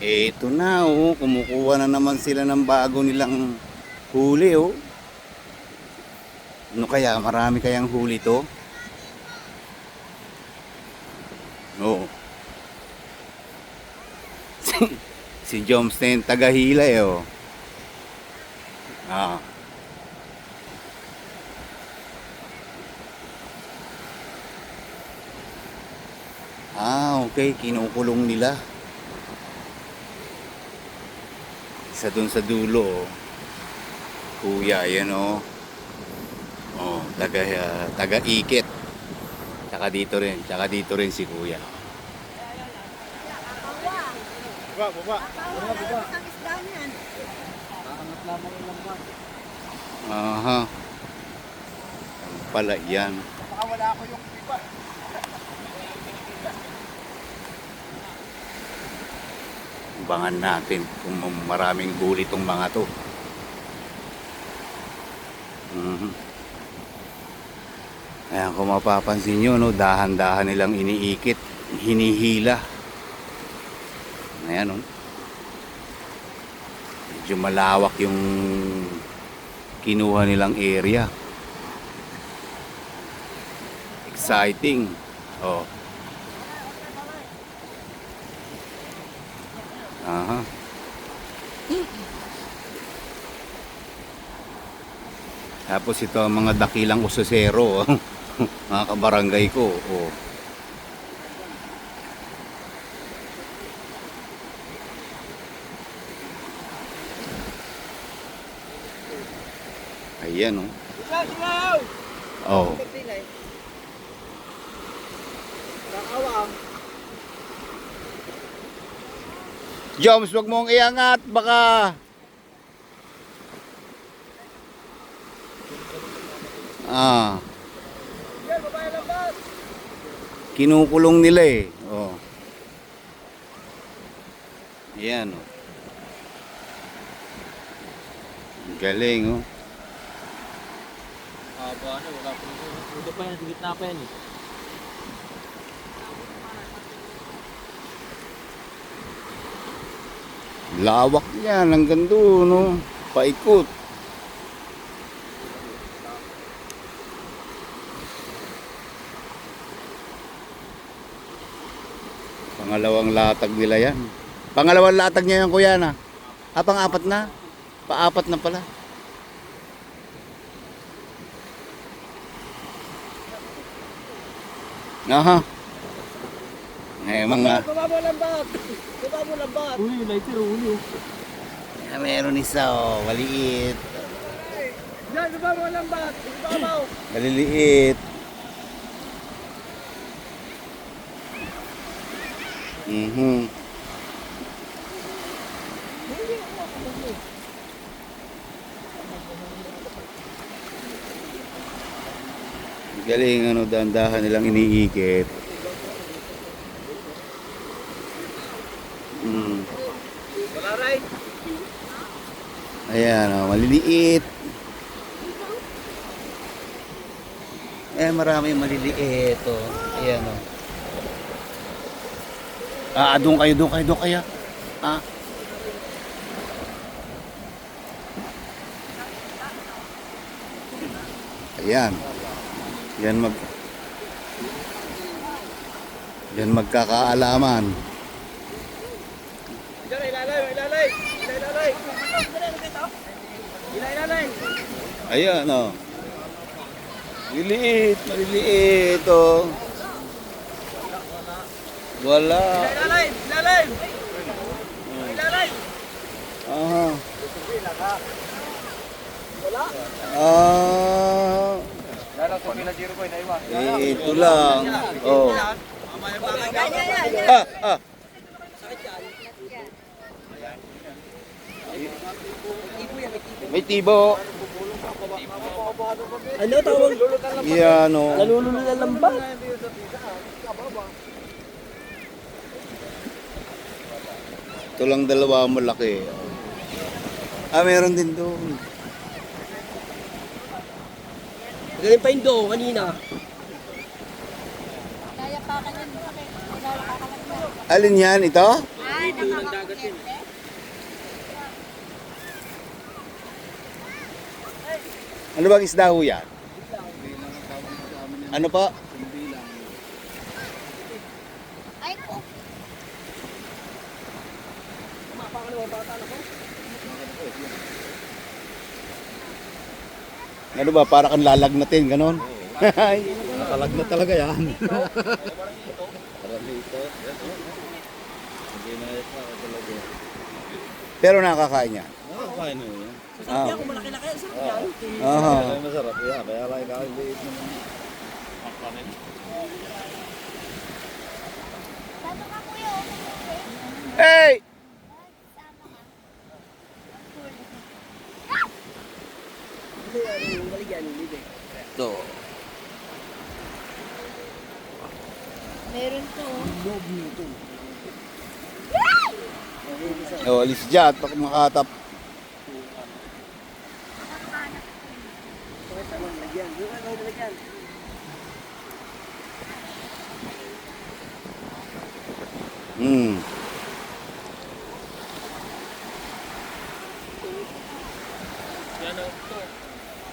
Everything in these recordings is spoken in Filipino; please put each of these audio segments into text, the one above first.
Eto na oh, kumukuha na naman sila ng bago nilang huli oh. Ano kaya, marami kayang huli to? Oo. si, si Jomsten tagahila eh oh. Ah. Ah, okay. Kinukulong nila. Isa dun sa dulo. oh. Kuya, yan oh. Oh, taga, ah, taga-ikit. Tsaka dito rin. Tsaka dito rin si kuya. Baba, baba. Isda niyan. Aangat lamang yung. Aha. Pala yan. Baka wala ako yung iba. Abangan natin kung maraming huli tong mga to. Mhm. Ayan, kung mapapansin nyo, no, dahan-dahan nilang iniikit, hinihila. Ayan, no. Medyo malawak yung kinuha nilang area. Exciting. Oh. Aha. Tapos ito ang mga dakilang usosero, oh. mga kabarangay ko. Oh. Ayan oh. Oh. Joms, wag mong iangat, baka... Ah, kinukulong nila eh. Oh. Yan oh. Galing oh. Haba na, wala pa. Hindi pa yan, gitna pa yan eh. Lawak yan hanggang doon no. Paikot. Pangalawang latag nila yan. Pangalawang latag niya yan kuya na. Ah, pang-apat na? Paapat na pala. Aha. Eh, mga... Baba lambat! Baba mo lambat! Uli, lighter, uli. Ah, meron isa oh, maliit. Yan, baba mo lambat! Baba mo! Maliliit. Mhm. Galing ano, dahan-dahan nilang iniikit. Mm. Wala ray! Ayan, oh, maliliit. Eh, marami maliliit, oh. Ayan, oh. Ah, doon kayo, doon kayo, doon kayo. Ah. Ayan. Yan mag... Yan magkakaalaman. Ayan, oh. Maliliit, maliliit, oh. Wala. Ilalay! Ilalay! Ilalay! Aha. Wala? Ah. Eh, ito lang. Oh. Ah, ah. May tibo. Ano tawag? Yan, oh. Nalululo na lambat. Ito lang dalawa malaki. Ah, meron din doon. Galing pa yung do, kanina. Alin yan? Ito? Ay, nakaka... Ano bang isda ho yan? Ano pa? Ay ko. Ano ba? Para kang lalagnatin, ganon? Nakalagnat talaga yan. Pero nakakain yan. Nakakain mo yun. Ah. Kung malaki-laki, sarap yan. Kaya masarap yan. Kaya lang kakaliit naman. Sama ka kuya. Hey! Ito. Meron to. Oh, alis dyan. Makatap. Maligyan. Yung ano, maligyan. Hmm.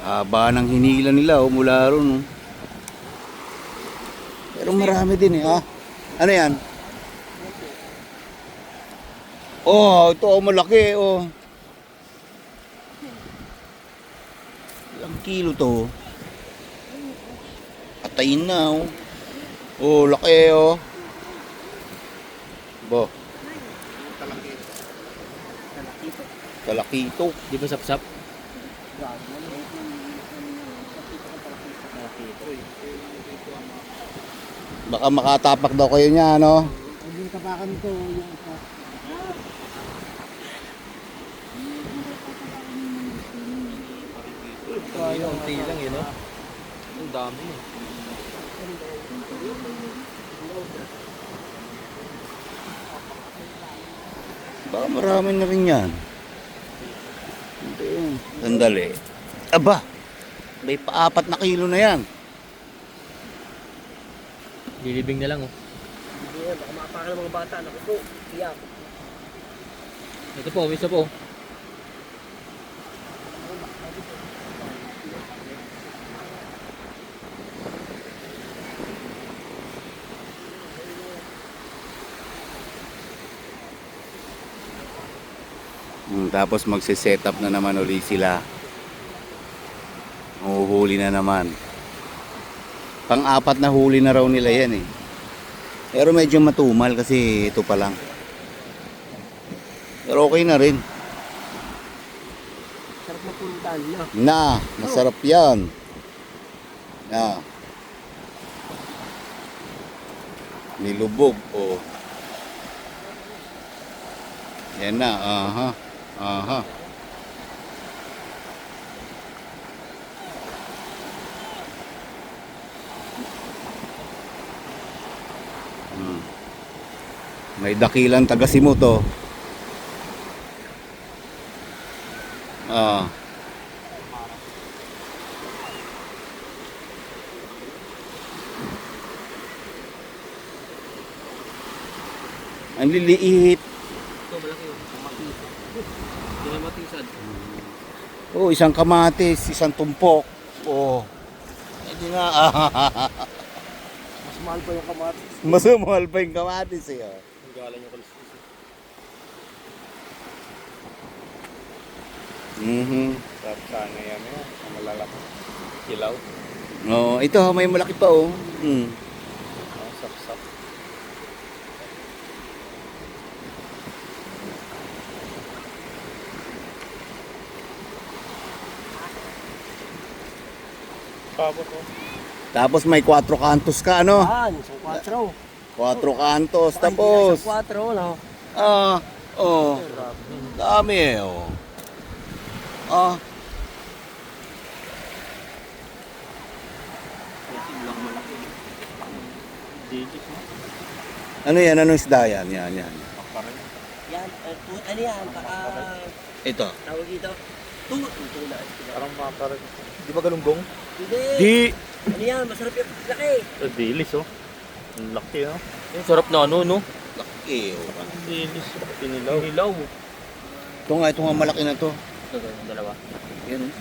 Haba ng hinila nila oh, mula ron. Oh. Pero marami din eh. Ah. Ano yan? Oh, ito oh, malaki oh. Kilo to? Atayin na oh. Oh, laki oh. Bo. Talakito. Di ba sapsap? Baka makatapak daw kayo niya, no? Yung tapakan ko, yung Yung unti lang yun, no? Ang dami. Baka marami na rin yan. Hindi. Sandali. Aba, may paapat na kilo na yan. Lilibing na lang, oh. Hindi yan, baka maapakan ng mga bata. Naku po, iyak. Ito po, isa po. Hmm, tapos magse-set up na naman uli sila. Uhuhuli na naman. Pang-apat na huli na raw nila yan eh. Pero medyo matumal kasi ito pa lang. Pero okay na rin. Sarap na. Na, masarap yan. Na. Nilubog, oh. Yan na, aha. Aha. Hmm. May dakilang taga-simot, oh. Ah. Ang liliit. Ito, malaki, oh. Kamatis. Matisan. Oh, isang kamatis, isang tumpok. Oh. Hindi na. Mas mahal pa yung kamatis. Mas mahal pa yung kamatis eh. oh. Ang galing yung kalis. Mhm. Sarap sana yan. eh. Ang malalaki. Kilaw. Oh, ito may malaki pa oh. Mm. Oh, Sap-sap. Pabo ko. Tapos may 4 kantos ka ano? Yan, isang 4. 4 kantos tapos. Isang 4, no? Ah, oh. Dami eh oh. Ah, ano yan? Anong isda yan? Yan, yan. Yan, uh, ano yan, baka Ito. tawag dito. Tu, tuna. Parang makarag. Di ba galunggong? Hindi. Di. Ano yan, masarap yung laki. Eh, dilis oh. Ang laki oh. Ang sarap na ano, no? Laki oh. Ang linis. Pinilaw. Hilaw. Ito nga, ito nga malaki na to. Ito, yung dalawa. Yan oh.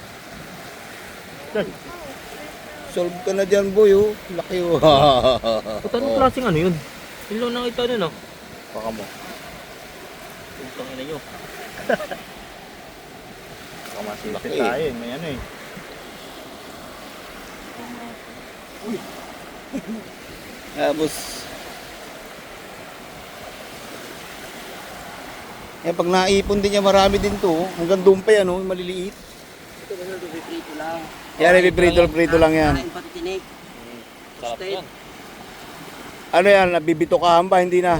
Solve ka na dyan boy oh. Laki oh. Ba't anong klaseng ano yun? Yun lang nakita nun, ah. Baka mo. Putang ina nyo. Baka masisi Laki. tayo eh. May ano eh. Tapos, eh pag naipon din niya marami din to. oh. Hanggang doon pa yan oh, maliliit. Ito kasi ito, piprito lang. Yan, ipiprito-prito lang yan. Kain tinik. Sarap yan. Ano yan, nabibito ka ba? Hindi na.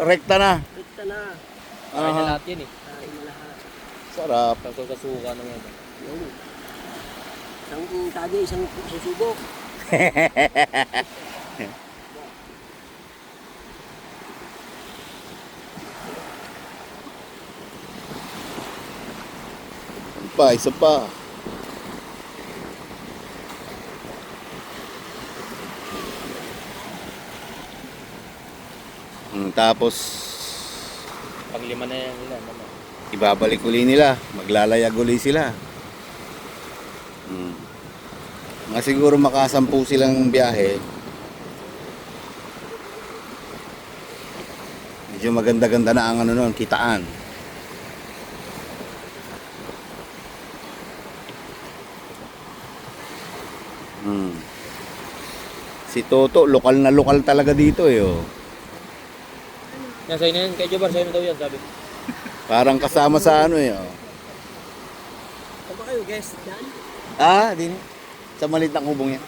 Rekta na. rikta na. Kain na Aha. lahat yan eh. Sarap. Pagkakasuka naman yan. Isang tagi, isang susubok. Pa, isa pa. Hmm, tapos Panglima na yan nila. Ano? Ibabalik uli nila, maglalayag uli sila. Hmm. Siguro makasampu silang biyahe. Medyo maganda-ganda na ang ano nun, kitaan. Hmm. Si Toto, lokal na lokal talaga dito eh. Oh. Yan, sa'yo na yan. Kay Jobar, sa'yo na daw yan, sabi. Parang kasama sa ano eh. Oh. Kayo, guest? Yan? Ah, din. Sa maliit na kubong yan.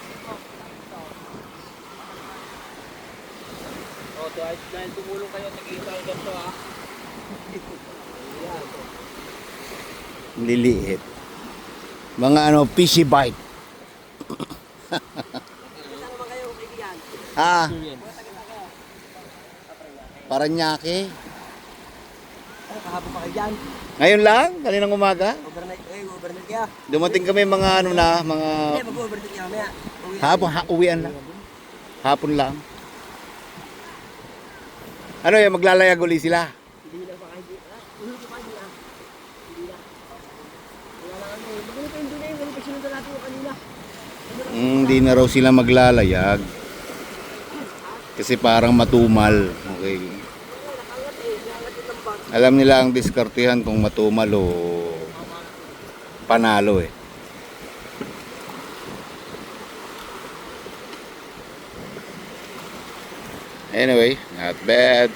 Oh, dahil, dahil tumulong kayo, nag-iisa kayo ganito, ah. Liliit. Mga ano, fishy bite. Ah, Sure yan. Ano, kahapon pa kayo dyan? Ngayon lang, kaninang umaga. Overnight, eh, overnight kaya. Dumating kami mga ano na, mga Hindi, mag-overnight kaya mamaya. Hapon, ha, uwian lang. Hapon lang. Ano yan, maglalayag uli sila. Hindi na pa kayo. Ah, ulo ko pa hindi ah. Hindi na. Wala na ano. Magano pa yung pa sinundan natin yung kanina. Mm, Hindi na raw sila maglalayag. Kasi parang matumal. Okay. Nakangat eh. Nakangat yung tambak. Alam nila ang diskartihan kung matumal o panalo eh. Anyway, not bad.